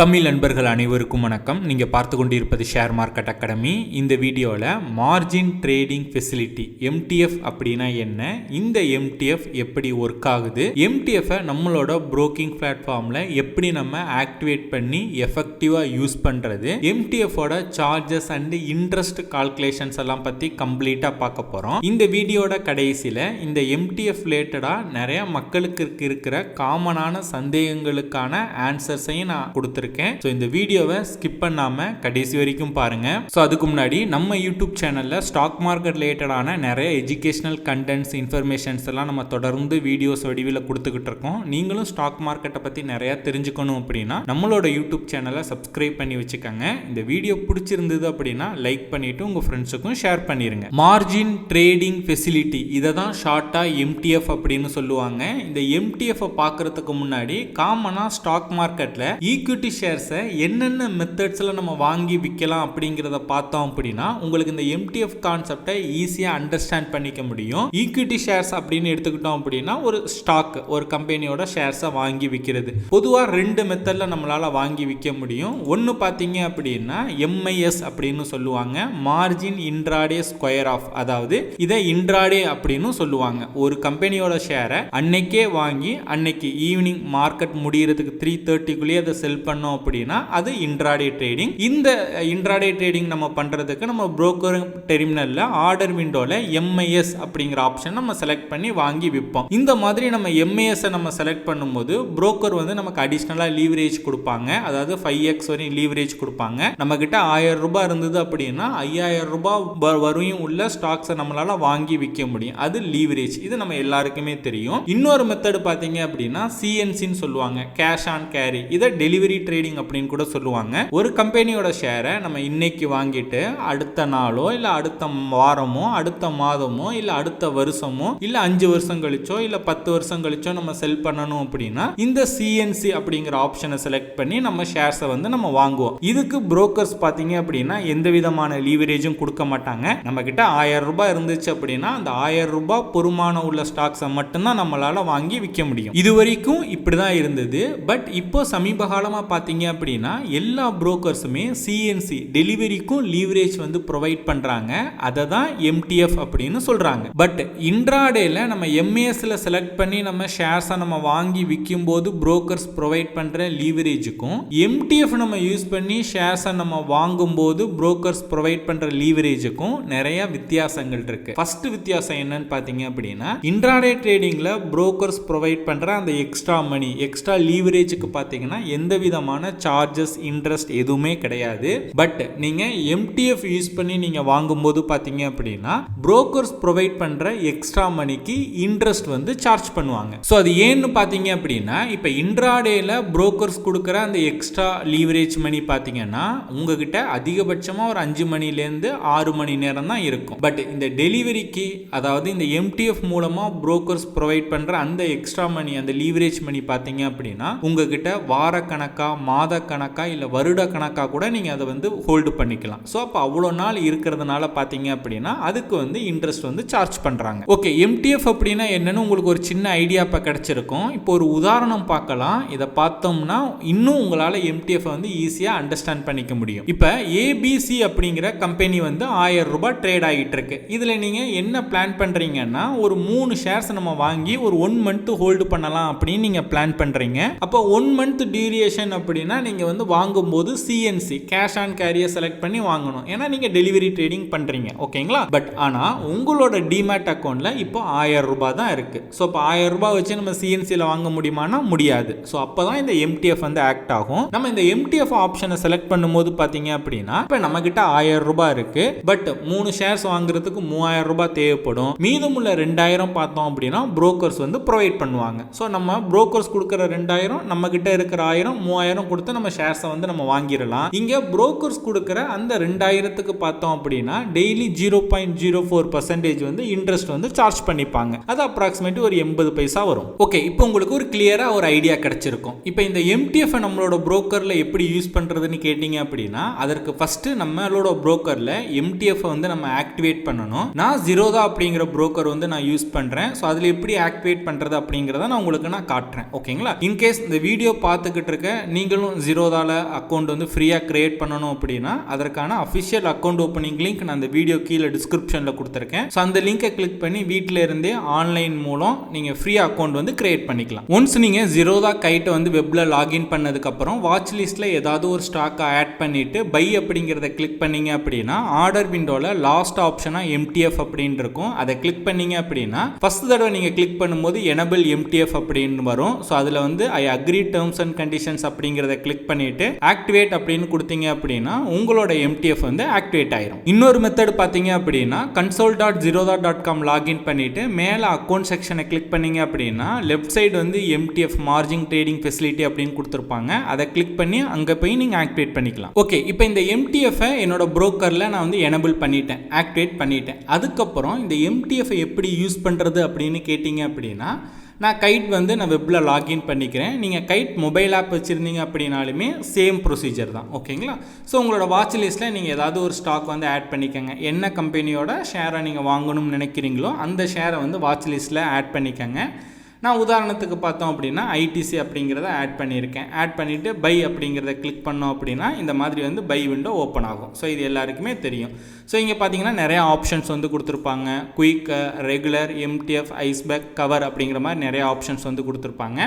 தமிழ் நண்பர்கள் அனைவருக்கும் வணக்கம். நீங்கள் பார்த்து கொண்டிருப்பது ஷேர் மார்க்கெட் அகாடமி. இந்த வீடியோவில் மார்ஜின் ட்ரேடிங் ஃபெசிலிட்டி எம்டிஎஃப் அப்படின்னா என்ன இந்த எம்டிஎஃப் எப்படி ஒர்க் ஆகுது எம்டிஎஃப்பை நம்மளோட புரோக்கிங் பிளாட்ஃபார்மில் எப்படி நம்ம ஆக்டிவேட் பண்ணி எஃபெக்டிவாக யூஸ் பண்ணுறது எம்டிஎஃபோட சார்ஜஸ் அண்டு இன்ட்ரெஸ்ட் கால்குலேஷன்ஸ் எல்லாம் பற்றி கம்ப்ளீட்டாக பார்க்க போகிறோம் இந்த வீடியோட கடைசியில் இந்த எம்டிஎஃப் ரிலேட்டடாக நிறையா மக்களுக்கு இருக்கிற காமனான சந்தேகங்களுக்கான ஆன்சர்ஸையும் நான் கொடுத்துருக்கேன். ஸோ இந்த வீடியோவை ஸ்கிப் பண்ணாமல் கடைசி வரைக்கும் பாருங்க. ஸோ அதுக்கு முன்னாடி நம்ம யூடியூப் சேனலில் ஸ்டாக் மார்க்கெட் ரிலேட்டடான நிறைய எஜுகேஷனல் கண்டென்ட்ஸ் இன்ஃபர்மேஷன்ஸ் எல்லாம் நம்ம தொடர்ந்து வீடியோஸ் வடிவில் கொடுத்துக்கிட்டு இருக்கோம். நீங்களும் ஸ்டாக் மார்க்கெட்டை பற்றி நிறைய தெரிஞ்சுக்கணும் அப்படின்னா நம்மளோட யூடியூப் சேனலை சப்ஸ்கிரைப் பண்ணி வச்சுக்கோங்க. இந்த வீடியோ பிடிச்சிருந்தது அப்படின்னா லைக் பண்ணிட்டு உங்கள் ஃப்ரெண்ட்ஸுக்கும் ஷேர் பண்ணிடுங்க மார்ஜின் ட்ரேடிங் ஃபெசிலிட்டி இதை தான் ஷார்ட்டாக எம்டிஎஃப் அப்படின்னு சொல்லுவாங்க. இந்த எம்டிஎஃப் பார்க்கறதுக்கு முன்னாடி காமனாக ஸ்டாக் மார்க்கெட்டில் ஈக்விட்டி ஷேர்ஸை என்னென்ன மெத்தட்ஸில் நம்ம வாங்கி விற்கலாம் அப்படிங்கிறத பார்த்தோம் அப்படின்னா உங்களுக்கு இந்த எம்டிஎஃப் கான்செப்டை ஈஸியாக அண்டர்ஸ்டாண்ட் பண்ணிக்க முடியும். ஈக்விட்டி ஷேர்ஸ் அப்படின்னு எடுத்துக்கிட்டோம் அப்படின்னா ஒரு ஸ்டாக் ஒரு கம்பெனியோட ஷேர்ஸை வாங்கி விற்கிறது பொதுவாக ரெண்டு மெத்தடில் நம்மளால் வாங்கி விற்க முடியும். ஒன்று பார்த்தீங்க அப்படின்னா எம்ஐஎஸ் அப்படின்னு சொல்லுவாங்க. மார்ஜின் இன்ட்ராடே ஸ்கொயர் ஆஃப் அதாவது இதை இன்ட்ராடே அப்படின்னு சொல்லுவாங்க. ஒரு கம்பெனியோட ஷேரை அன்னைக்கே வாங்கி அன்னைக்கு ஈவினிங் மார்க்கெட் முடியறதுக்கு த்ரீ தேர்ட்டிக்குள்ளேயே அதை செல் பண்ண பண்ணோம் அப்படின்னா அது இன்ட்ராடே ட்ரேடிங் இந்த இன்ட்ராடே ட்ரேடிங் நம்ம பண்ணுறதுக்கு நம்ம புரோக்கர் டெர்மினலில் ஆர்டர் விண்டோவில் எம்ஐஎஸ் அப்படிங்கிற ஆப்ஷன் நம்ம செலக்ட் பண்ணி வாங்கி விற்போம் இந்த மாதிரி நம்ம எம்ஐஎஸ்ஸை நம்ம செலக்ட் பண்ணும்போது புரோக்கர் வந்து நமக்கு அடிஷ்னலாக லீவரேஜ் கொடுப்பாங்க. அதாவது ஃபைவ் எக்ஸ் வரையும் லீவரேஜ் கொடுப்பாங்க. நம்மக்கிட்ட ஆயிரம் ரூபாய் இருந்தது அப்படின்னா ஐயாயிரம் ரூபாய் வ- வரையும் உள்ள ஸ்டாக்ஸை நம்மளால் வாங்கி விற்க முடியும். அது லீவரேஜ் இது நம்ம எல்லாருக்குமே தெரியும். இன்னொரு மெத்தட் பார்த்தீங்க அப்படின்னா சிஎன்சின்னு சொல்லுவாங்க. கேஷ் ஆன் கேரி இதை டெலிவரி ட்ரேடிங் அப்படின்னு கூட சொல்லுவாங்க. ஒரு கம்பெனியோட ஷேரை நம்ம இன்னைக்கு வாங்கிட்டு அடுத்த நாளோ இல்லை அடுத்த வாரமோ அடுத்த மாதமோ இல்லை அடுத்த வருஷமோ இல்லை அஞ்சு வருஷம் கழிச்சோ இல்லை பத்து வருஷம் கழிச்சோ நம்ம செல் பண்ணணும் அப்படின்னா இந்த சிஎன்சி அப்படிங்கிற ஆப்ஷனை செலக்ட் பண்ணி நம்ம ஷேர்ஸை வந்து நம்ம வாங்குவோம். இதுக்கு புரோக்கர்ஸ் பார்த்தீங்க அப்படின்னா எந்த விதமான லீவரேஜும் கொடுக்க மாட்டாங்க. நம்ம கிட்ட ஆயிரம் ரூபாய் இருந்துச்சு அப்படின்னா அந்த ஆயிரம் ரூபாய் பொறுமான உள்ள ஸ்டாக்ஸை மட்டும்தான் நம்மளால வாங்கி விற்க முடியும். இது வரைக்கும் இப்படி தான் இருந்தது. பட் இப்போ சமீப காலமாக பார்த்தீங்க அப்படின்னா எல்லா புரோக்கர்ஸுமே சிஎன்சி டெலிவரிக்கும் லீவரேஜ் வந்து ப்ரொவைட் பண்ணுறாங்க அதை தான் எம்டிஎஃப் அப்படின்னு சொல்கிறாங்க பட் இன்ட்ராடேல நம்ம எம்ஏஎஸில் செலக்ட் பண்ணி நம்ம ஷேர்ஸை நம்ம வாங்கி விற்கும் போது புரோக்கர்ஸ் ப்ரொவைட் பண்ணுற லீவரேஜுக்கும் எம்டிஎஃப் நம்ம யூஸ் பண்ணி ஷேர்ஸை நம்ம வாங்கும்போது புரோக்கர்ஸ் ப்ரொவைட் பண்ணுற லீவரேஜுக்கும் நிறைய வித்தியாசங்கள் இருக்கு. ஃபர்ஸ்ட் வித்தியாசம் என்னன்னு பார்த்தீங்க அப்படின்னா இன்ட்ராடே ட்ரேடிங்கில் புரோக்கர்ஸ் ப்ரொவைட் பண்ணுற அந்த எக்ஸ்ட்ரா மணி எக்ஸ்ட்ரா லீவரேஜுக்கு பார்த்தீங்கன்னா எந்த விதமான சார்ஜஸ் இன்ட்ரெஸ்ட் எதுவுமே கிடையாது. பட் நீங்கள் எம்டிஎஃப் யூஸ் பண்ணி நீங்கள் வாங்கும்போது பார்த்தீங்க அப்படின்னா புரோக்கர்ஸ் ப்ரொவைட் பண்ணுற எக்ஸ்ட்ரா மணிக்கு இன்ட்ரெஸ்ட் வந்து சார்ஜ் பண்ணுவாங்க. ஸோ அது ஏன்னு பார்த்தீங்க அப்படின்னா இப்போ இன்ட்ராடேயில் புரோக்கர்ஸ் கொடுக்குற அந்த எக்ஸ்ட்ரா லீவரேஜ் மணி பார்த்தீங்கன்னா உங்ககிட்ட அதிகபட்சமாக ஒரு அஞ்சு மணிலேருந்து ஆறு மணி நேரம் தான் இருக்கும். பட் இந்த டெலிவரிக்கு அதாவது இந்த எம்டிஎஃப் மூலமாக புரோக்கர்ஸ் ப்ரொவைட் பண்ணுற அந்த எக்ஸ்ட்ரா மணி அந்த லீவரேஜ் மணி பார்த்தீங்க அப்படின்னா உங்ககிட்ட வாரக்கணக்காக மாத கணக்காக இல்லை வருட கணக்காக கூட நீங்கள் அதை வந்து ஹோல்டு பண்ணிக்கலாம். ஸோ அப்போ அவ்வளோ நாள் இருக்கிறதுனால பார்த்தீங்க அப்படின்னா அதுக்கு வந்து இன்ட்ரெஸ்ட் வந்து சார்ஜ் பண்ணுறாங்க ஓகே எம்டிஎஃப் அப்படின்னா என்னென்னு உங்களுக்கு ஒரு சின்ன ஐடியா இப்போ கிடச்சிருக்கும். இப்போ ஒரு உதாரணம் பார்க்கலாம். இதை பார்த்தோம்னா இன்னும் உங்களால் எம்டிஎஃப் வந்து ஈஸியாக அண்டர்ஸ்டாண்ட் பண்ணிக்க முடியும். இப்போ ஏபிசி அப்படிங்கிற கம்பெனி வந்து ஆயிரம் ரூபாய் ட்ரேட் ஆகிட்டு இருக்கு. இதில் நீங்கள் என்ன பிளான் பண்ணுறீங்கன்னா ஒரு மூணு ஷேர்ஸ் நம்ம வாங்கி ஒரு ஒன் மந்த் ஹோல்டு பண்ணலாம் அப்படின்னு நீங்கள் பிளான் பண்ணுறீங்க அப்போ ஒன் மந்த் டியூரேஷன் அப்படின்னா நீங்கள் வந்து வாங்கும்போது சிஎன்சி கேஷ் ஆன் கேரியை செலக்ட் பண்ணி வாங்கணும். ஏன்னா நீங்கள் டெலிவரி ட்ரேடிங் பண்ணுறீங்க ஓகேங்களா? பட் ஆனால் உங்களோட டிமேட் அக்கௌண்ட்டில் இப்போ ஆயிரம் ரூபாய் தான் இருக்குது ஸோ இப்போ ஆயிரம் ரூபாய் வச்சு நம்ம சிஎன்சியில் வாங்க முடியுமானா முடியாது. ஸோ அப்போ தான் இந்த எம்டிஎஃப் வந்து ஆக்ட் ஆகும். நம்ம இந்த எம்டிஎஃப் ஆப்ஷனை செலக்ட் பண்ணும்போது பார்த்தீங்க அப்படின்னா இப்போ நம்மக்கிட்ட ஆயிரம் ரூபாய் இருக்குது பட் மூணு ஷேர்ஸ் வாங்குறதுக்கு மூவாயிரம் ரூபாய் தேவைப்படும். மீதமுள்ள ரெண்டாயிரம் பார்த்தோம் அப்படின்னா புரோக்கர்ஸ் வந்து ப்ரொவைட் பண்ணுவாங்க. ஸோ நம்ம புரோக்கர்ஸ் கொடுக்குற ரெண்டாயிரம் நம்ம கிட்ட இருக்கிற ஆயிரம் மூவாயிரம் கொடுத்து நம்ம ஷேர்ஸை வந்து நம்ம வாங்கிடலாம். இங்கே புரோக்கர்ஸ் கொடுக்குற அந்த ரெண்டாயிரத்துக்கு பார்த்தோம் அப்படின்னா daily zero point zero four percentage வந்து இன்ட்ரெஸ்ட் வந்து சார்ஜ் பண்ணிப்பாங்க. அது அப்ராக்சிமேட் ஒரு எண்பது பைசா வரும். ஓகே இப்போ உங்களுக்கு ஒரு கிளியராக ஒரு ஐடியா கிடைச்சிருக்கும். இப்போ இந்த எம்டிஎஃப் நம்மளோட புரோக்கரில் எப்படி யூஸ் பண்ணுறதுன்னு கேட்டிங்க அப்படின்னா அதற்கு ஃபர்ஸ்ட் நம்மளோட புரோக்கரில் எம்டிஎஃப் வந்து நம்ம ஆக்டிவேட் பண்ணணும். நான் ஜீரோதா அப்படிங்கிற புரோக்கர் வந்து நான் யூஸ் பண்ணுறேன் ஸோ அதில் எப்படி ஆக்டிவேட் பண்ணுறது அப்படிங்கிறத நான் உங்களுக்கு நான் காட்டுறேன். ஓகேங்களா இன்கேஸ் இந்த வீடியோ பார்த்துக்கிட்டு இருக்க நீங்க நீங்களும் ஜீரோதாவில் அக்கௌண்ட் வந்து ஃப்ரீயாக க்ரியேட் பண்ணணும் அப்படின்னா அதற்கான அஃபிஷியல் அக்கௌண்ட் ஓப்பனிங் லிங்க் நான் அந்த வீடியோ கீழே டிஸ்கிரிப்ஷனில் கொடுத்துருக்கேன். ஸோ அந்த லிங்கை கிளிக் பண்ணி வீட்டில் இருந்தே ஆன்லைன் மூலம் நீங்கள் ஃப்ரீ அக்கௌண்ட் வந்து க்ரியேட் பண்ணிக்கலாம். ஒன்ஸ் நீங்கள் ஜீரோதா கைட்டை வந்து வெப்பில் லாகின் பண்ணதுக்கப்புறம் வாட்ச் லிஸ்ட்டில் ஏதாவது ஒரு ஸ்டாக்கை ஆட் பண்ணிவிட்டு பை அப்படிங்கிறத கிளிக் பண்ணீங்க அப்படின்னா ஆர்டர் விண்டோவில் லாஸ்ட் ஆப்ஷனாக எம்டிஎஃப் அப்படின்னு இருக்கும். அதை கிளிக் பண்ணிங்க அப்படின்னா ஃபஸ்ட் தடவை நீங்கள் கிளிக் பண்ணும்போது எனபிள் எம்டிஎஃப் அப்படின்னு வரும். ஸோ அதில் வந்து I agree terms and conditions அப்படிங்கிறத கிளிக் பண்ணிட்டு ஆக்டிவேட் அப்படின்னு கொடுத்தீங்க அப்படின்னா உங்களோட எம்டிஎஃப் வந்து ஆக்டிவேட் ஆயிரும். இன்னொரு மெத்தட் பார்த்தீங்க அப்படின்னா console dot Zerodha dot com login பண்ணிட்டு மேலே அக்கௌண்ட் செக்ஷனை கிளிக் பண்ணீங்க அப்படின்னா லெஃப்ட் சைடு வந்து எம்டிஎஃப் மார்ஜிங் ட்ரேடிங் ஃபெசிலிட்டி அப்படின்னு கொடுத்துருப்பாங்க. அதை கிளிக் பண்ணி அங்கே போய் நீங்கள் ஆக்டிவேட் பண்ணிக்கலாம். ஓகே இப்போ இந்த எம்டிஎஃப்பை என்னோட ப்ரோக்கரில் நான் வந்து எனபிள் பண்ணிட்டேன் ஆக்டிவேட் பண்ணிட்டேன். அதுக்கப்புறம் இந்த எம்டிஎஃப் எப்படி யூஸ் பண்ணுறது அப்படின்னு கேட்டிங்க அப்படின்னா நான் கைட் வந்து நான் வெப்பில் லாகின் பண்ணிக்கிறேன். நீங்கள் கைட் மொபைல் ஆப் வச்சுருந்தீங்க அப்படின்னாலுமே சேம் ப்ரொசீஜர் தான். ஓகேங்களா? ஸோ உங்களோட வாட்ச் லிஸ்ட்டில் நீங்கள் ஏதாவது ஒரு ஸ்டாக் வந்து ஆட் பண்ணிக்கோங்க. என்ன கம்பெனியோட ஷேரை நீங்கள் வாங்கணும்னு நினைக்கிறீங்களோ அந்த ஷேரை வந்து வாட்ச் லிஸ்ட்டில் ஆட் பண்ணிக்கோங்க. நான் உதாரணத்துக்கு பார்த்தோம் அப்படின்னா ஐடிசி அப்படிங்கிறத ஆட் பண்ணியிருக்கேன். ஆட் பண்ணிவிட்டு பை அப்படிங்கிறத கிளிக் பண்ணோம் அப்படின்னா இந்த மாதிரி வந்து பை விண்டோ ஓப்பன் ஆகும். ஸோ இது எல்லாருக்குமே தெரியும். ஸோ இங்கே பார்த்தீங்கன்னா நிறையா ஆப்ஷன்ஸ் வந்து கொடுத்துருப்பாங்க. Quick regular MTF iceberg cover அப்படிங்கிற மாதிரி நிறைய ஆப்ஷன்ஸ் வந்து கொடுத்துருப்பாங்க.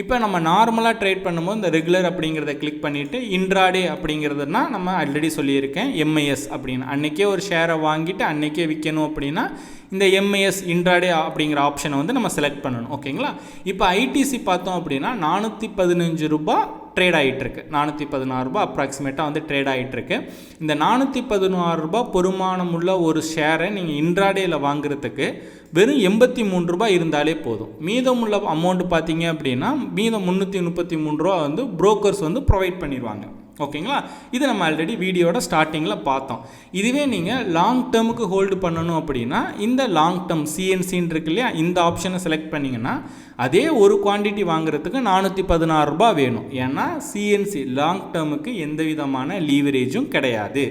இப்போ நம்ம நார்மலாக ட்ரேட் பண்ணும்போது இந்த ரெகுலர் அப்படிங்கிறத கிளிக் பண்ணிவிட்டு இன்ட்ராடே அப்படிங்கிறதுனா நம்ம ஆல்ரெடி சொல்லியிருக்கேன். எம்ஐஎஸ் அப்படின்னு. அன்றைக்கே ஒரு ஷேரை வாங்கிட்டு அன்றைக்கே விற்கணும் அப்படின்னா இந்த எம்ஐஎஸ் இன்ட்ராடே அப்படிங்கிற ஆப்ஷனை வந்து நம்ம செலக்ட் பண்ணணும். ஓகேங்களா இப்போ ஐடிசி பார்த்தோம் அப்படின்னா நானூற்றி பதினஞ்சு ரூபாய் ட்ரேட் ஆகிட்டுருக்கு நானூற்றி பதினாறு ரூபாய் அப்ராக்சிமேட்டாக வந்து ட்ரேட் ஆகிட்டுருக்கு இந்த நானூற்றி பதினாறு ரூபாய் பொறுமானம் உள்ள ஒரு ஷேரை நீங்கள் இன்ட்ராடேயில் வாங்குறதுக்கு வெறும் எண்பத்தி மூணு ரூபாய் இருந்தாலே போதும். மீதமுள்ள அமௌண்ட் பார்த்தீங்க அப்படின்னா மீதம் முந்நூற்றி முப்பத்தி மூணு ரூபா வந்து புரோக்கர்ஸ் வந்து ப்ரொவைட் பண்ணிடுவாங்க ஓகேங்களா? இது நம்ம ஆல்ரெடி வீடியோட ஸ்டார்டிங்கில் பார்த்தோம். இதுவே நீங்கள் லாங் டேர்முக்கு ஹோல்டு பண்ணணும் அப்படின்னா இந்த லாங் டேர்ம் சிஎன்சின்னு இருக்கு இல்லையா இந்த ஆப்ஷனை செலக்ட் பண்ணிங்கன்னா அதே ஒரு குவான்டிட்டி வாங்குறதுக்கு நானூற்றி பதினாறு ரூபாய் வேணும். ஏன்னா சிஎன்சி லாங் டேர்முக்கு எந்த விதமான லீவரேஜும் கிடையாது.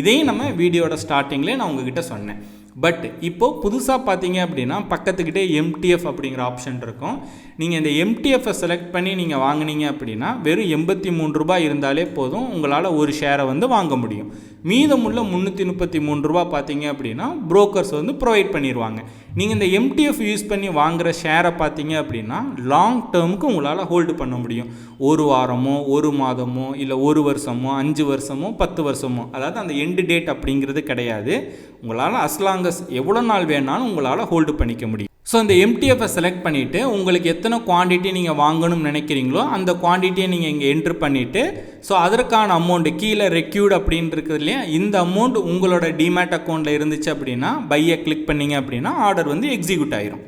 இதையும் நம்ம வீடியோட ஸ்டார்டிங்லேயே நான் உங்ககிட்ட சொன்னேன். பட் இப்போது புதுசாக பார்த்தீங்க அப்படின்னா பக்கத்துக்கிட்டே எம்டிஎஃப் அப்படிங்கிற ஆப்ஷன் இருக்கும். நீங்கள் இந்த எம்டிஎஃப்பை செலக்ட் பண்ணி நீங்கள் வாங்கினீங்க அப்படின்னா வெறும் எண்பத்தி மூணு ரூபாய் இருந்தாலே போதும். உங்களால் ஒரு ஷேரை வந்து வாங்க முடியும். மீதமுள்ள முந்நூற்றி முப்பத்தி மூணு ரூபா பார்த்தீங்க அப்படின்னா புரோக்கர்ஸ் வந்து ப்ரொவைட் பண்ணிடுவாங்க நீங்கள் இந்த எம்டிஎஃப் யூஸ் பண்ணி வாங்குகிற ஷேரை பார்த்தீங்க அப்படின்னா லாங் டேர்முக்கு உங்களால் ஹோல்டு பண்ண முடியும். ஒரு வாரமோ ஒரு மாதமோ இல்லை ஒரு வருஷமோ அஞ்சு வருஷமோ பத்து வருஷமோ. அதாவது அந்த எண்டு டேட் அப்படிங்கிறது கிடையாது. உங்களால் அஸ்லாங்கஸ் எவ்வளோ நாள் வேணாலும் உங்களால் ஹோல்டு பண்ணிக்க முடியும். ஸோ இந்த எம்டிஎஃப்பை செலக்ட் பண்ணிவிட்டு உங்களுக்கு எத்தனை குவான்டிட்டி நீங்கள் வாங்கணும்னு நினைக்கிறீங்களோ அந்த குவான்டிட்டியை நீங்கள் இங்கே என்ட்ரு பண்ணிவிட்டு ஸோ அதற்கான அமௌண்ட் கீழே ரெக்யூட் அப்படின்னு இருக்குது இல்லையா இந்த அமௌண்ட் உங்களோட டிமேட் அக்கௌண்ட்டில் இருந்துச்சு அப்படின்னா பையை கிளிக் பண்ணீங்க அப்படின்னா ஆர்டர் வந்து எக்ஸிக்யூட் ஆயிரும்.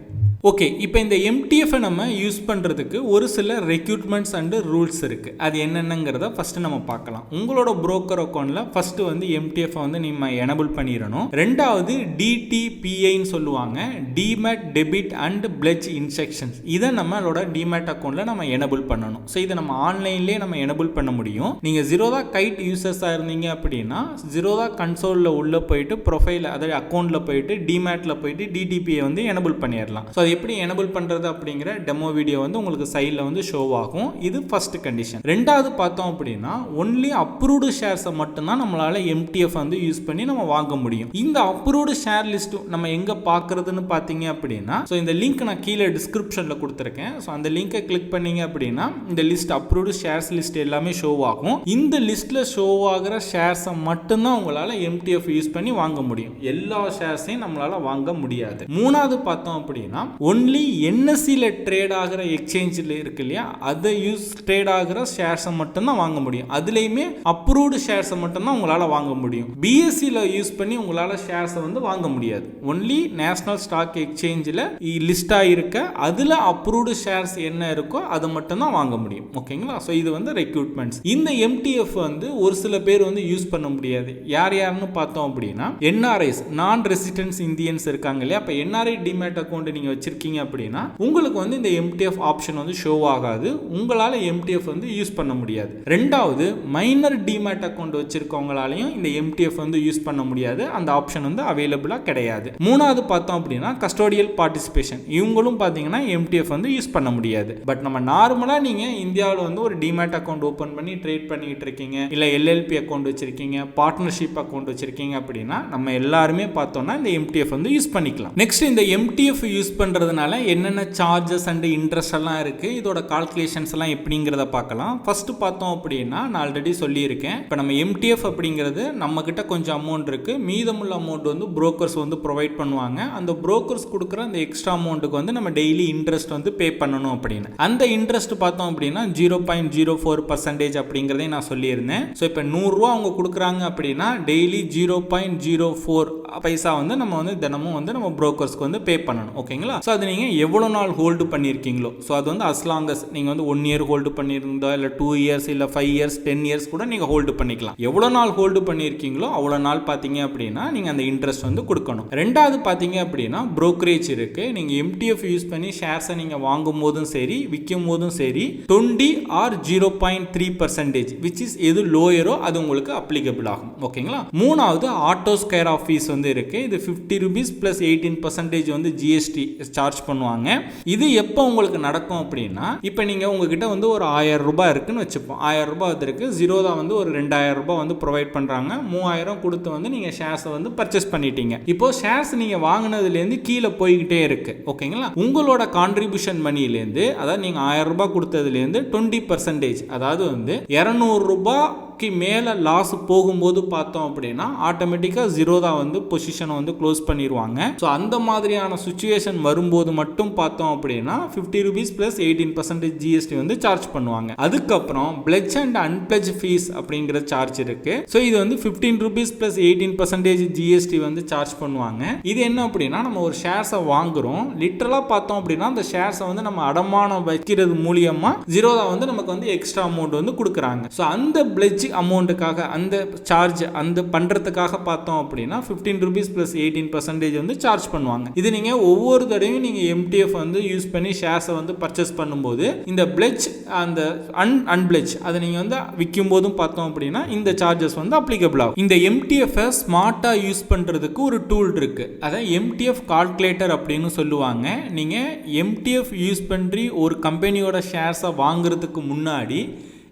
ஓகே இப்போ இந்த எம்டிஎஃப்பை நம்ம யூஸ் பண்ணுறதுக்கு ஒரு சில ரெக்யூட்மெண்ட்ஸ் அண்டு ரூல்ஸ் இருக்குது அது என்னென்னங்கிறத ஃபஸ்ட்டு நம்ம பார்க்கலாம். உங்களோட புரோக்கர் அக்கௌண்ட்டில் ஃபஸ்ட்டு வந்து எம்டிஎஃப்பை வந்து நம்ம எனபிள் பண்ணிடணும். ரெண்டாவது டிடிபிஐன்னு சொல்லுவாங்க. Demat debit and pledge instructions இதை நம்மளோட டிமேட் அக்கௌண்ட்டில் நம்ம எனபிள் பண்ணணும். ஸோ இதை நம்ம ஆன்லைன்லேயே நம்ம எனபிள் பண்ண முடியும். நீங்கள் ஜீரோதா கைட் யூசர்ஸாக இருந்தீங்க அப்படின்னா ஜீரோதா கன்சோலில் உள்ளே போயிட்டு ப்ரொஃபைல் அதாவது அக்கௌண்ட்டில் போயிட்டு டிமேட்டில் போயிட்டு டிடிபியை வந்து எனபிள் பண்ணிடலாம். ஸோ எப்படி எனபிள் பண்ணுறது அப்படிங்கிற டெமோ வீடியோ வந்து உங்களுக்கு சைடில் வந்து ஷோ ஆகும். இது ஃபர்ஸ்ட் கண்டிஷன் ரெண்டாவது பார்த்தோம் அப்படின்னா ஒன்லி அப்ரூவ்டு ஷேர்ஸை மட்டும்தான் நம்மளால் எம்டிஎஃப் வந்து யூஸ் பண்ணி நம்ம வாங்க முடியும். இந்த அப்ரூவ்டு ஷேர் லிஸ்ட் நம்ம எங்கே பார்க்குறதுன்னு பார்த்தீங்க அப்படின்னா ஸோ இந்த லிங்க் நான் கீழே டிஸ்கிரிப்ஷனில் கொடுத்துருக்கேன். ஸோ அந்த லிங்கை கிளிக் பண்ணீங்க அப்படின்னா இந்த லிஸ்ட் அப்ரூவ்டு ஷேர்ஸ் லிஸ்ட் எல்லாமே ஷோ ஆகும். இந்த லிஸ்ட்டில் ஷோ ஆகிற ஷேர்ஸை மட்டும்தான் உங்களால் எம்டிஎஃப் யூஸ் பண்ணி வாங்க முடியும். எல்லா ஷேர்ஸையும் நம்மளால் வாங்க முடியாது. மூணாவது பார்த்தோம் அப்படின்னா ஒன்லி என்எஸ்சியில் ட்ரேட் ஆகிற எக்ஸ்சேஞ்சில் இருக்கு இல்லையா? அதை யூஸ் ட்ரேட் ஆகிற ஷேர்ஸை மட்டும்தான் வாங்க முடியும். அதுலேயுமே அப்ரூவ்டு ஷேர்ஸை மட்டும்தான் உங்களால் வாங்க முடியும். பிஎஸ்சியில் யூஸ் பண்ணி உங்களால் ஷேர்ஸை வந்து வாங்க முடியாது. ஒன்லி நேஷனல் ஸ்டாக் எக்ஸ்சேஞ்சில் லிஸ்டாக இருக்க அதில் அப்ரூவ்டு ஷேர்ஸ் என்ன இருக்கோ அதை மட்டும்தான் வாங்க முடியும். ஓகேங்களா ஸோ இது வந்து ரெக்ரூட்மெண்ட்ஸ் இந்த எம்டிஎஃப் வந்து ஒரு சில பேர் வந்து யூஸ் பண்ண முடியாது. யார் யாருன்னு பார்த்தோம் அப்படின்னா என்ஆர்ஐஸ் நான் ரெசிடென்ஸ் இந்தியன்ஸ் இருக்காங்க இல்லையா? அப்போ என்ஆர்ஐ டிமேட் அக்கௌண்ட் நீங்கள் வச்சு வச்சுருக்கீங்க அப்படின்னா உங்களுக்கு வந்து இந்த எம்டிஎஃப் ஆப்ஷன் வந்து ஷோ ஆகாது. உங்களால் எம்டிஎஃப் வந்து யூஸ் பண்ண முடியாது. ரெண்டாவது மைனர் டிமேட் அக்கௌண்ட் வச்சுருக்கவங்களாலையும் இந்த எம்டிஎஃப் வந்து யூஸ் பண்ண முடியாது. அந்த ஆப்ஷன் வந்து அவைலபிளாக கிடையாது. மூணாவது பார்த்தோம் அப்படின்னா கஸ்டோடியல் பார்ட்டிசிபேஷன் இவங்களும் பார்த்தீங்கன்னா எம்டிஎஃப் வந்து யூஸ் பண்ண முடியாது. பட் நம்ம நார்மலாக நீங்கள் இந்தியாவில் வந்து ஒரு டிமேட் அக்கௌண்ட் ஓப்பன் பண்ணி ட்ரேட் பண்ணிக்கிட்டு இருக்கீங்க. இல்லை எல்எல்பி அக்கௌண்ட் வச்சிருக்கீங்க பார்ட்னர்ஷிப் அக்கௌண்ட் வச்சிருக்கீங்க அப்படின்னா நம்ம எல்லாருமே பார்த்தோம்னா இந்த எம்டிஎஃப் வந்து யூஸ் பண்ணிக்கலாம். நெக்ஸ்ட் இந்த எம்டிஎஃப் யூஸ் இருக்கிறதுனால என்னென்ன சார்ஜஸ் அண்டு இன்ட்ரெஸ்ட் எல்லாம் இருக்குது இதோட கால்குலேஷன்ஸ் எல்லாம் எப்படிங்கிறத பார்க்கலாம். ஃபர்ஸ்ட் பார்த்தோம் அப்படின்னா நான் ஆல்ரெடி சொல்லியிருக்கேன். இப்போ நம்ம எம்டிஎஃப் அப்படிங்கிறது நம்ம கிட்ட கொஞ்சம் அமௌண்ட் இருக்கு. மீதமுள்ள அமௌண்ட் வந்து புரோக்கர்ஸ் வந்து ப்ரொவைட் பண்ணுவாங்க. அந்த புரோக்கர்ஸ் கொடுக்குற அந்த எக்ஸ்ட்ரா அமௌண்ட்டுக்கு வந்து நம்ம டெய்லி இன்ட்ரெஸ்ட் வந்து பே பண்ணணும் அப்படின்னு. அந்த இன்ட்ரெஸ்ட் பார்த்தோம் அப்படின்னா zero point zero four percentage அப்படிங்கிறதையும் நான் சொல்லியிருந்தேன். ஸோ இப்போ நூறுரூவா அவங்க கொடுக்குறாங்க அப்படின்னா daily zero point zero four paisa வந்து நம்ம வந்து தினமும் வந்து நம்ம ப்ரோக்கர்ஸ்க்கு வந்து பே பண்ணணும் ஓகேங்களா ஸோ அது நீங்கள் எவ்வளோ நாள் ஹோல்டு பண்ணியிருக்கீங்களோ ஸோ அது வந்து அஸ்லாங்கஸ் நீங்கள் வந்து ஒன் இயர் ஹோல்டு பண்ணியிருந்தா இல்லை டூ இயர்ஸ் இல்லை ஃபைவ் இயர்ஸ் டென் இயர்ஸ் கூட நீங்கள் ஹோல்டு பண்ணிக்கலாம். எவ்வளோ நாள் ஹோல்டு பண்ணியிருக்கீங்களோ அவ்வளோ நாள் பார்த்தீங்க அப்படின்னா நீங்கள் அந்த இன்ட்ரெஸ்ட் வந்து கொடுக்கணும். ரெண்டாவது பார்த்தீங்க அப்படின்னா ப்ரோக்கரேஜ் இருக்குது நீங்கள் எம்டிஎஃப் யூஸ் பண்ணி ஷேர்ஸை நீங்கள் வாங்கும் போதும் சரி விற்கும் போதும் சரி twenty or zero point three percentage which is எது லோயரோ அது உங்களுக்கு அப்ளிகபிள் ஆகும் ஓகேங்களா மூணாவது ஆட்டோ ஸ்கேர் ஆஃபீஸ் வந்து வந்து இருக்குது இது fifty rupees plus eighteen percentage வந்து ஜிஎஸ்டி சார்ஜ் பண்ணுவாங்க. இது எப்போ உங்களுக்கு நடக்கும் அப்படின்னா இப்போ நீங்கள் உங்ககிட்ட வந்து ஒரு ஆயிரம் ரூபாய் இருக்குன்னு வச்சுப்போம். ஆயிரம் ரூபாய் இருக்கு. ஜீரோதா வந்து ஒரு ரெண்டாயிரம் ரூபாய் வந்து ப்ரொவைட் பண்ணுறாங்க மூவாயிரம் கொடுத்து வந்து நீங்கள் ஷேர்ஸை வந்து பர்ச்சேஸ் பண்ணிட்டீங்க. இப்போ ஷேர்ஸ் நீங்கள் வாங்கினதுலேருந்து கீழே போய்கிட்டே இருக்கு. ஓகேங்களா உங்களோட கான்ட்ரிபியூஷன் மணிலேருந்து அதாவது நீங்கள் ஆயிரம் ரூபாய் கொடுத்ததுலேருந்து டுவெண்ட்டி பர்சன்டேஜ் அதாவது வந்து இரநூறுபா ரூபாய்க்கு மேலே லாஸ் போகும்போது பார்த்தோம் அப்படின்னா ஆட்டோமேட்டிக்காக ஜீரோதா வந்து பொசிஷனை வந்து க்ளோஸ் பண்ணிடுவாங்க ஸோ அந்த மாதிரியான சுச்சுவேஷன் வரும்போது மட்டும் பார்த்தோம் அப்படின்னா fifty rupees plus eighteen percentage GST வந்து சார்ஜ் பண்ணுவாங்க. அதுக்கப்புறம் பிளட்ஜ் அண்ட் அன்பிளெஜ் ஃபீஸ் அப்படிங்கிற சார்ஜ் இருக்கு. ஸோ இது வந்து fifteen rupees plus eighteen percentage GST வந்து சார்ஜ் பண்ணுவாங்க. இது என்ன அப்படின்னா நம்ம ஒரு ஷேர்ஸை வாங்குறோம். லிட்டரலாக பார்த்தோம் அப்படின்னா அந்த ஷேர்ஸை வந்து நம்ம அடமானம் வைக்கிறது மூலியமாக ஜீரோதா வந்து நமக்கு வந்து எக்ஸ்ட்ரா அமௌண்ட் வந்து கொடுக்குறாங்க. ஸோ அந்த பிளட்ஜ் அமௌண்ட்டுக்காக அந்த சார்ஜ் அந்த பண்ணுறதுக்காக பார்த்தோம் அப்படின்னா fifteen rupees plus eighteen percentage வந்து சார்ஜ் பண்ணுவாங்க. இது நீங்கள் ஒவ்வொரு தடவையும் நீங்கள் எம்டிஎஃப் வந்து யூஸ் பண்ணி ஷேர்ஸை வந்து பர்ச்சேஸ் பண்ணும்போது இந்த பிளெச் அந்த அன் அன்பிளெச் அதை நீங்கள் வந்து விற்கும் போதும் பார்த்தோம் அப்படின்னா இந்த சார்ஜஸ் வந்து அப்ளிகபிள் ஆகும். இந்த எம்டிஎஃப்பை ஸ்மார்ட்டாக யூஸ் பண்ணுறதுக்கு ஒரு டூல் இருக்குது அதான் எம்டிஎஃப் கால்குலேட்டர் அப்படின்னு சொல்லுவாங்க. நீங்கள் எம்டிஎஃப் யூஸ் பண்ணி ஒரு கம்பெனியோட ஷேர்ஸை வாங்குறதுக்கு முன்னாடி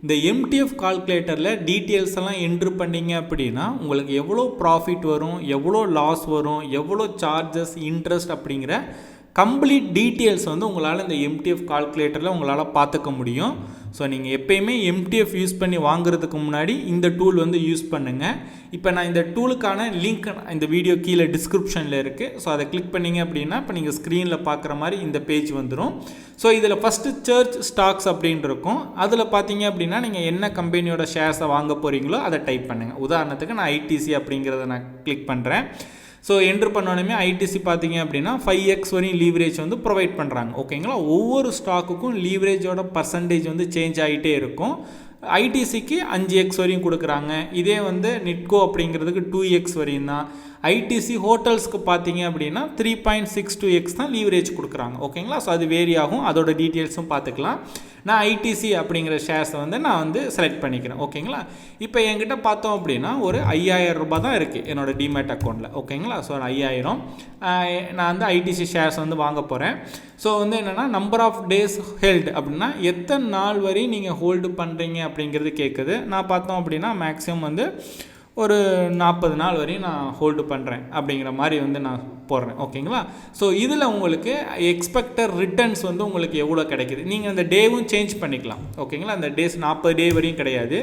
இந்த எம்டிஎஃப் கால்குலேட்டரில் டீட்டெயில்ஸ் எல்லாம் என்ட்ரு பண்ணீங்க அப்படின்னா உங்களுக்கு எவ்வளோ ப்ராஃபிட் வரும் எவ்வளோ லாஸ் வரும் எவ்வளோ சார்ஜஸ் இன்ட்ரெஸ்ட் அப்படிங்கிற கம்ப்ளீட் டீட்டெயில்ஸ் வந்து உங்களால் இந்த எம்டிஎஃப் கால்குலேட்டரில் உங்களால் பார்த்துக்க முடியும். ஸோ நீங்கள் எப்பயுமே எம்டிஎஃப் யூஸ் பண்ணி வாங்குறதுக்கு முன்னாடி இந்த டூல் வந்து யூஸ் பண்ணுங்கள் இப்போ நான் இந்த டூலுக்கான லிங்க் இந்த வீடியோ கீழே டிஸ்கிரிப்ஷனில் இருக்குது ஸோ அதை கிளிக் பண்ணீங்க அப்படின்னா இப்போ நீங்கள் ஸ்க்ரீனில் பார்க்குற மாதிரி இந்த பேஜ் வந்துடும் ஸோ இதில் ஃபஸ்ட்டு சர்ச் ஸ்டாக்ஸ் அப்படின்னு இருக்கும். அதில் பார்த்தீங்க அப்படின்னா நீங்கள் என்ன கம்பெனியோட ஷேர்ஸை வாங்க போகிறீங்களோ அதை டைப் பண்ணுங்கள் உதாரணத்துக்கு நான் ஐடிசி அப்படிங்கிறத நான் கிளிக் பண்ணுறேன் ஸோ என்ட்ரு பண்ணோடனே ஐடிசி பார்த்தீங்க அப்படின்னா ஃபைவ் எக்ஸ் வரையும் லீவரேஜ் வந்து ப்ரொவைட் பண்ணுறாங்க ஓகேங்களா ஒவ்வொரு ஸ்டாக்குக்கும் லீவரேஜோட பர்சன்டேஜ் வந்து சேஞ்ச் ஆகிட்டே இருக்கும். ஐடிசிக்கு அஞ்சு எக்ஸ் வரையும் கொடுக்குறாங்க. இதே வந்து நிட்கோ அப்படிங்கிறதுக்கு டூ எக்ஸ் வரையும் தான். ஐடிசி ஹோட்டல்ஸ்க்கு பார்த்தீங்க அப்படின்னா three point six two x தான் லீவரேஜ் கொடுக்குறாங்க. ஓகேங்களா ஸோ அது வேரி ஆகும். அதோட டீட்டெயில்ஸும் பார்த்துக்கலாம். நான் ஐடிசி அப்படிங்கிற ஷேர்ஸை வந்து நான் வந்து செலக்ட் பண்ணிக்கிறேன். ஓகேங்களா இப்போ என்கிட்ட பார்த்தோம் அப்படின்னா ஒரு ஐயாயிரம் ரூபாய் தான் இருக்குது என்னோட டிமேட் அக்கௌண்ட்டில் ஓகேங்களா ஸோ ஐயாயிரம். நான் வந்து ஐடிசி ஷேர்ஸ் வந்து வாங்க போகிறேன் ஸோ வந்து என்னென்னா நம்பர் ஆஃப் டேஸ் ஹெல்டு அப்படின்னா எத்தனை நாள் வரையும் நீங்கள் ஹோல்டு பண்ணுறீங்க அப்படிங்கிறது கேட்குது நான் பார்த்தோம் அப்படின்னா மேக்ஸிமம் வந்து ஒரு நாற்பது நாள் வரையும் நான் ஹோல்டு பண்ணுறேன் அப்படிங்கிற மாதிரி வந்து நான் போடுறேன். ஓகேங்களா? ஸோ இதில் உங்களுக்கு எக்ஸ்பெக்டர் ரிட்டர்ன்ஸ் வந்து உங்களுக்கு எவ்வளோ கிடைக்குது? நீங்கள் அந்த டேவும் சேஞ்ச் பண்ணிக்கலாம். ஓகேங்களா? அந்த டேஸ் நாற்பது டே வரையும் கிடையாது.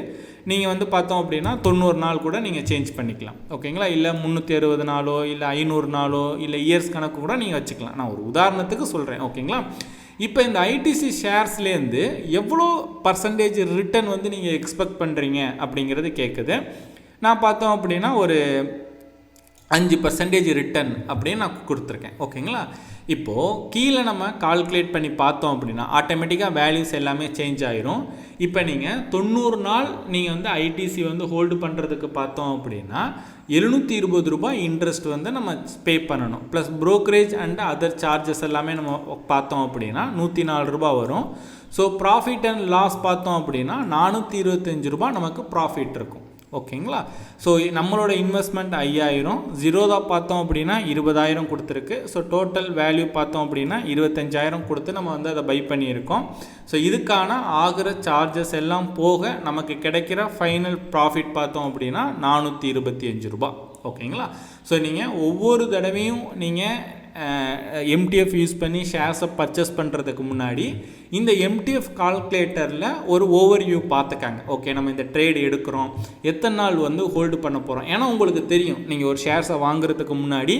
நீங்கள் வந்து பார்த்தோம் அப்படின்னா தொண்ணூறு நாள் கூட நீங்கள் சேஞ்ச் பண்ணிக்கலாம். ஓகேங்களா? இல்லை முந்நூற்றி அறுபது நாளோ இல்லை ஐநூறு நாளோ இல்லை இயர்ஸ் கணக்கு கூட நீங்கள் வச்சுக்கலாம். நான் ஒரு உதாரணத்துக்கு சொல்கிறேன் ஓகேங்களா? இப்போ இந்த ஐடிசி ஷேர்ஸ்லேருந்து எவ்வளோ பர்சன்டேஜ் ரிட்டர்ன் வந்து நீங்கள் எக்ஸ்பெக்ட் பண்ணுறீங்க அப்படிங்கிறது கேட்குது நான் பார்த்தோம் அப்படின்னா ஒரு அஞ்சு பர்சன்டேஜ் ரிட்டர்ன் அப்படின்னு நான் கொடுத்துருக்கேன். ஓகேங்களா? இப்போது கீழே நம்ம கால்குலேட் பண்ணி பார்த்தோம் அப்படின்னா ஆட்டோமேட்டிக்காக வேல்யூஸ் எல்லாமே சேஞ்ச் ஆயிரும். இப்போ நீங்கள் தொண்ணூறு நாள் நீங்கள் வந்து ஐடிசி வந்து ஹோல்டு பண்ணுறதுக்கு பார்த்தோம் அப்படின்னா எழுநூற்றி இருபது ரூபாய் இன்ட்ரெஸ்ட் வந்து நம்ம பே பண்ணணும். Plus brokerage and other charges எல்லாமே நம்ம பார்த்தோம் அப்படின்னா நூற்றி நாலு ரூபாய் வரும். ஸோ ப்ராஃபிட் அண்ட் லாஸ் பார்த்தோம் அப்படின்னா நானூற்றி இருபத்தஞ்சு ரூபாய் நமக்கு ப்ராஃபிட் இருக்கும். ஓகேங்களா? ஸோ நம்மளோட இன்வெஸ்ட்மெண்ட் ஐயாயிரம். ஜீரோதா பார்த்தோம் அப்படின்னா இருபதாயிரம் கொடுத்துருக்கு. ஸோ டோட்டல் வேல்யூ பார்த்தோம் அப்படின்னா இருபத்தஞ்சாயிரம் கொடுத்து நம்ம வந்து அதை பை பண்ணியிருக்கோம். ஸோ இதுக்கான ஆகிற சார்ஜஸ் எல்லாம் போக நமக்கு கிடைக்கிற ஃபைனல் ப்ராஃபிட் பார்த்தோம் அப்படின்னா நானூற்றி இருபத்தி அஞ்சு ரூபா. ஓகேங்களா? ஸோ நீங்கள் ஒவ்வொரு தடவையும் நீங்கள் எம்டிஎஃப் யூஸ் பண்ணி ஷேர்ஸை பர்ச்சேஸ் பண்ணுறதுக்கு முன்னாடி இந்த எம்டிஎஃப் கால்குலேட்டரில் ஒரு ஓவர்வியூ பார்த்துக்காங்க. ஓகே நம்ம இந்த ட்ரேடு எடுக்கிறோம். எத்தனை நாள் வந்து ஹோல்டு பண்ண போகிறோம் ஏன்னா உங்களுக்கு தெரியும் நீங்கள் ஒரு ஷேர்ஸை வாங்குறதுக்கு முன்னாடி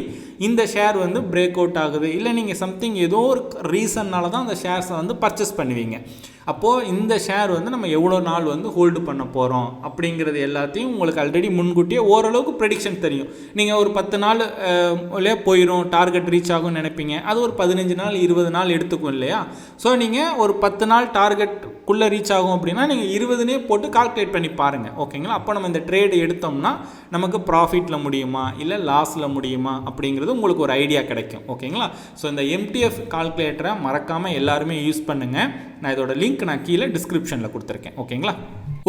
இந்த ஷேர் வந்து பிரேக் அவுட் ஆகுது. இல்லை நீங்கள் சம்திங் ஏதோ ஒரு ரீசன்னால தான் அந்த ஷேர்ஸை வந்து பர்ச்சேஸ் பண்ணுவீங்க. அப்போது இந்த ஷேர் வந்து நம்ம எவ்வளோ நாள் வந்து ஹோல்டு பண்ண போகிறோம் அப்படிங்கிறது எல்லாத்தையும் உங்களுக்கு ஆல்ரெடி முன்கூட்டியே ஓரளவுக்கு ப்ரெடிக்ஷன் தெரியும். நீங்கள் ஒரு பத்து நாள் போயிடும் டார்கெட் ரீச் ஆகும்னு நினைப்பீங்க. அது ஒரு பதினஞ்சு நாள் இருபது நாள் எடுத்துக்கும் இல்லையா? ஸோ நீங்கள் ஒரு பத்து நாள் டார்கெட்டுக்குள்ளே ரீச் ஆகும் அப்படின்னா நீங்கள் இருபதுனே போட்டு கால்குலேட் பண்ணி பாருங்கள் ஓகேங்களா அப்போ நம்ம இந்த ட்ரேடு எடுத்தோம்னா நமக்கு ப்ராஃபிட்டில் முடியுமா? இல்லை லாஸில் முடியுமா? அப்படிங்கிறது உங்களுக்கு ஒரு ஐடியா கிடைக்கும். ஓகேங்களா ஸோ இந்த எம்டிஎஃப் கால்குலேட்டரை மறக்காமல் எல்லாருமே யூஸ் பண்ணுங்கள் நான் இதோட லிங்க் நான் கீழே டிஸ்கிரிப்ஷனில் கொடுத்துருக்கேன். ஓகேங்களா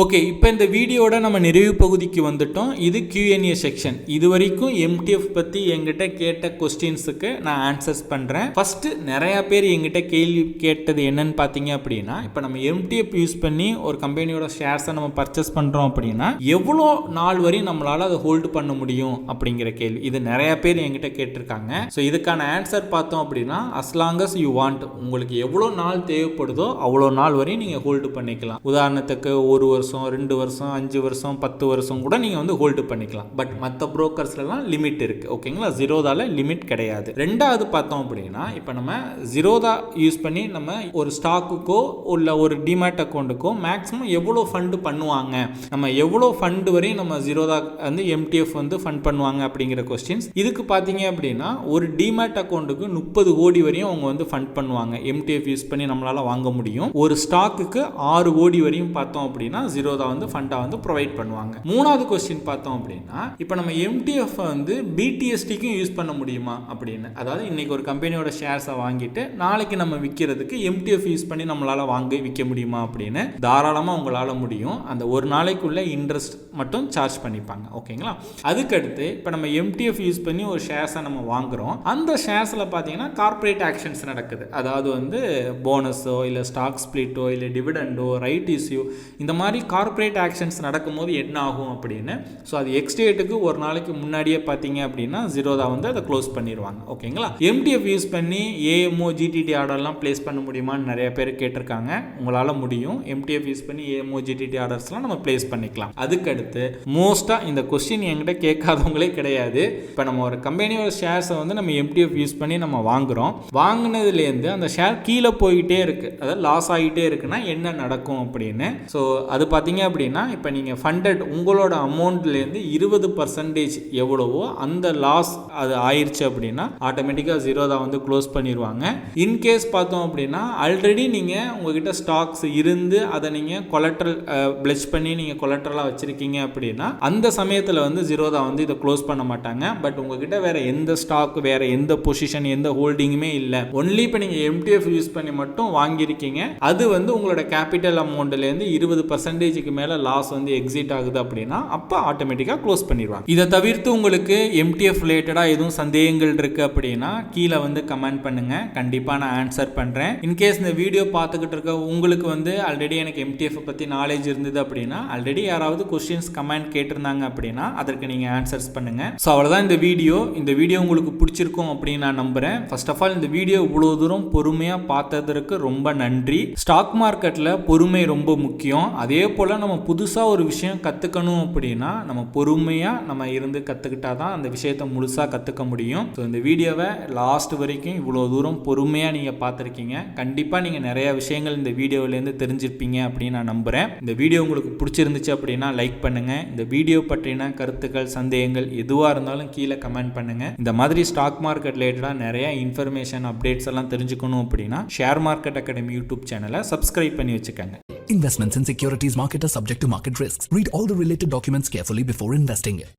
ஓகே இப்போ இந்த வீடியோட நம்ம நிறைவு பகுதிக்கு வந்துட்டோம். இது கியூஎன்ஏ செக்ஷன் இது வரைக்கும் எம்டிஎஃப் பற்றி எங்கிட்ட கேட்ட கொஸ்டின்ஸுக்கு நான் ஆன்சர்ஸ் பண்ணுறேன் ஃபஸ்ட்டு நிறையா பேர் எங்கிட்ட கேள்வி கேட்டது என்னன்னு பார்த்தீங்க அப்படின்னா இப்போ நம்ம எம்டிஎஃப் யூஸ் பண்ணி ஒரு கம்பெனியோட ஷேர்ஸை நம்ம பர்ச்சேஸ் பண்ணுறோம் அப்படின்னா எவ்வளோ நாள் வரையும் நம்மளால் அதை ஹோல்டு பண்ண முடியும் அப்படிங்கிற கேள்வி. இது நிறையா பேர் என்கிட்ட கேட்டிருக்காங்க. ஸோ இதுக்கான ஆன்சர் பார்த்தோம் அப்படின்னா அஸ்லாங்கஸ் யூ வாண்ட் உங்களுக்கு எவ்வளோ நாள் தேவைப்படுதோ அவ்வளோ நாள் வரையும் நீங்கள் ஹோல்டு பண்ணிக்கலாம். உதாரணத்துக்கு ஒரு வருஷம் வருஷம் ரெண்டு வருஷம் அஞ்சு வருஷம் பத்து வருஷம் கூட நீங்கள் வந்து ஹோல்டு பண்ணிக்கலாம். பட் மற்ற ப்ரோக்கர்ஸ்லாம் லிமிட் இருக்குது ஓகேங்களா ஜீரோதால லிமிட் கிடையாது. ரெண்டாவது பார்த்தோம் அப்படின்னா இப்போ நம்ம ஜீரோதா யூஸ் பண்ணி நம்ம ஒரு ஸ்டாக்குக்கோ உள்ள ஒரு டிமேட் அக்கௌண்ட்டுக்கோ மேக்ஸிமம் எவ்வளோ ஃபண்டு பண்ணுவாங்க? நம்ம எவ்வளோ ஃபண்டு வரையும் நம்ம ஜீரோதா வந்து எம்டிஎஃப் வந்து ஃபண்ட் பண்ணுவாங்க அப்படிங்கிற கொஸ்டின்ஸ் இதுக்கு பார்த்தீங்க அப்படின்னா ஒரு டிமேட் அக்கௌண்ட்டுக்கு முப்பது கோடி வரையும் அவங்க வந்து ஃபண்ட் பண்ணுவாங்க. எம்டிஎஃப் யூஸ் பண்ணி நம்மளால் வாங்க முடியும். ஒரு ஸ்டாக்குக்கு ஆறு கோடி வரையும் பார்த்தோம் அப்படின்னா ஜீரோதா வந்து ஃபண்டா வந்து ப்ரொவைட் பண்ணுவாங்க. மூணாவது கொஸ்டின் பார்த்தோம் அப்படின்னா இப்போ நம்ம எம்டிஎஃப் வந்து பிடிஎஸ்டிக்கும் யூஸ் பண்ண முடியுமா அப்படின்னு. அதாவது இன்னைக்கு ஒரு கம்பெனியோட ஷேர்ஸை வாங்கிட்டு நாளைக்கு நம்ம விற்கிறதுக்கு எம்டிஎஃப் யூஸ் பண்ணி நம்மளால வாங்கி விற்க முடியுமா அப்படின்னு தாராளமாக உங்களால் முடியும். அந்த ஒரு நாளைக்குள்ள இன்ட்ரெஸ்ட் மட்டும் சார்ஜ் பண்ணிப்பாங்க. ஓகேங்களா? அதுக்கடுத்து இப்போ நம்ம எம்டிஎஃப் யூஸ் பண்ணி ஒரு ஷேர்ஸை நம்ம வாங்குறோம். அந்த ஷேர்ஸில் பார்த்தீங்கன்னா கார்ப்பரேட் ஆக்ஷன்ஸ் நடக்குது. அதாவது வந்து போனஸோ இல்லை ஸ்டாக் ஸ்பிளிட்டோ இல்லை டிவிடெண்டோ ரைட் இஸ்யூ இந்த மாதிரி கார்ப்பரேட் ஆக்ஷன்ஸ் நடக்கும்போது என்ன ஆகும் அப்படின்னு. ஸோ அது எக்ஸ்டேட்டுக்கு ஒரு நாளைக்கு முன்னாடியே பார்த்தீங்க அப்படின்னா ஜீரோதா வந்து அதை க்ளோஸ் பண்ணிடுவாங்க. ஓகேங்களா எம்டிஎஃப் யூஸ் பண்ணி ஏஎம்ஓ ஜிடிடி ஆர்டர்லாம் ப்ளேஸ் பண்ண முடியுமான்னு நிறைய பேர் கேட்டிருக்காங்க. உங்களால் முடியும். எம்டிஎஃப் யூஸ் பண்ணி ஏஎம்ஓ ஜிடிடி ஆர்டர்ஸ்லாம் நம்ம ப்ளேஸ் பண்ணிக்கலாம். அதுக்கடுத்து மோஸ்ட்டாக இந்த கொஸ்டின் என்கிட்ட கேட்காதவங்களே கிடையாது. இப்போ நம்ம ஒரு கம்பெனியோட ஷேர்ஸை வந்து நம்ம எம்டிஎஃப் யூஸ் பண்ணி நம்ம வாங்குறோம். வாங்கினதுலேருந்து அந்த ஷேர் கீழே போயிட்டே இருக்குது அதாவது லாஸ் ஆகிட்டே இருக்குன்னா என்ன நடக்கும் அப்படின்னு. ஸோ அது பார்த்தீங்க அப்படின்னா இப்போ நீங்கள் ஃபண்டட் உங்களோட அமௌண்ட்லேருந்து இருபது பர்சன்டேஜ் எவ்வளவோ அந்த லாஸ் அது ஆயிடுச்சு அப்படின்னா ஆட்டோமேட்டிக்காக ஜீரோதா வந்து க்ளோஸ் பண்ணிடுவாங்க இன்கேஸ் பார்த்தோம் அப்படின்னா ஆல்ரெடி நீங்கள் உங்ககிட்ட ஸ்டாக்ஸ் இருந்து அதை நீங்கள் கொலட்ரல் பிளெச் பண்ணி நீங்கள் கொலட்ரலாக வச்சுருக்கீங்க அப்படின்னா அந்த சமயத்தில் வந்து ஜீரோதா வந்து இதை க்ளோஸ் பண்ண மாட்டாங்க. பட் உங்ககிட்ட வேறு எந்த ஸ்டாக் வேறு எந்த பொசிஷன் எந்த ஹோல்டிங்குமே இல்லை. ஒன்லி இப்போ நீங்கள் எம்டிஎஃப் யூஸ் பண்ணி மட்டும் வாங்கியிருக்கீங்க. அது வந்து உங்களோட கேபிட்டல் அமௌண்ட்லேருந்து இருபது பர்சன்ட் பர்சன்டேஜுக்கு மேலே லாஸ் வந்து எக்ஸிட் ஆகுது அப்படின்னா அப்போ ஆட்டோமேட்டிக்காக க்ளோஸ் பண்ணிடுவாங்க. இதை தவிர்த்து உங்களுக்கு எம்டிஎஃப் ரிலேட்டடாக எதுவும் சந்தேகங்கள் இருக்குது அப்படின்னா கீழே வந்து கமெண்ட் பண்ணுங்கள் கண்டிப்பாக நான் ஆன்சர் பண்ணுறேன் இன்கேஸ் இந்த வீடியோ பார்த்துக்கிட்டு இருக்க உங்களுக்கு வந்து ஆல்ரெடி எனக்கு எம்டிஎஃப் பற்றி நாலேஜ் இருந்தது அப்படின்னா ஆல்ரெடி யாராவது கொஸ்டின்ஸ் கமெண்ட் கேட்டிருந்தாங்க அப்படின்னா அதற்கு நீங்கள் ஆன்சர்ஸ் பண்ணுங்கள் ஸோ அவ்வளோதான் இந்த வீடியோ இந்த வீடியோ உங்களுக்கு பிடிச்சிருக்கும் அப்படின்னு நான் நம்புகிறேன் ஃபர்ஸ்ட் ஆஃப் ஆல் இந்த வீடியோ இவ்வளோ தூரம் பொறுமையாக பார்த்ததற்கு ரொம்ப நன்றி. ஸ்டாக் மார்க்கெட்டில் பொறுமை ரொம்ப முக்கியம். அதே போல் நம்ம புதுசாக ஒரு விஷயம் கற்றுக்கணும் அப்படின்னா நம்ம பொறுமையாக நம்ம இருந்து கற்றுக்கிட்டா தான் அந்த விஷயத்தை முழுசாக கற்றுக்க முடியும். ஸோ இந்த வீடியோவை லாஸ்ட் வரைக்கும் இவ்வளோ தூரம் பொறுமையாக நீங்கள் பார்த்துருக்கீங்க. கண்டிப்பாக நீங்கள் நிறைய விஷயங்கள் இந்த வீடியோவிலேருந்து தெரிஞ்சிருப்பீங்க அப்படின்னு நான் நம்புகிறேன் இந்த வீடியோ உங்களுக்கு பிடிச்சிருந்துச்சு அப்படின்னா லைக் பண்ணுங்கள் இந்த வீடியோ பற்றின கருத்துக்கள் சந்தேகங்கள் எதுவாக இருந்தாலும் கீழே கமெண்ட் பண்ணுங்கள் இந்த மாதிரி ஸ்டாக் மார்க்கெட் ரிலேட்டடாக நிறைய இன்ஃபர்மேஷன் அப்டேட்ஸ் எல்லாம் தெரிஞ்சுக்கணும் அப்படின்னா ஷேர் மார்க்கெட் அகாடமி யூடியூப் சேனலை சப்ஸ்கிரைப் பண்ணி வச்சுக்கோங்க. Investments in securities market are subject to market risks. Read all the related documents carefully before investing.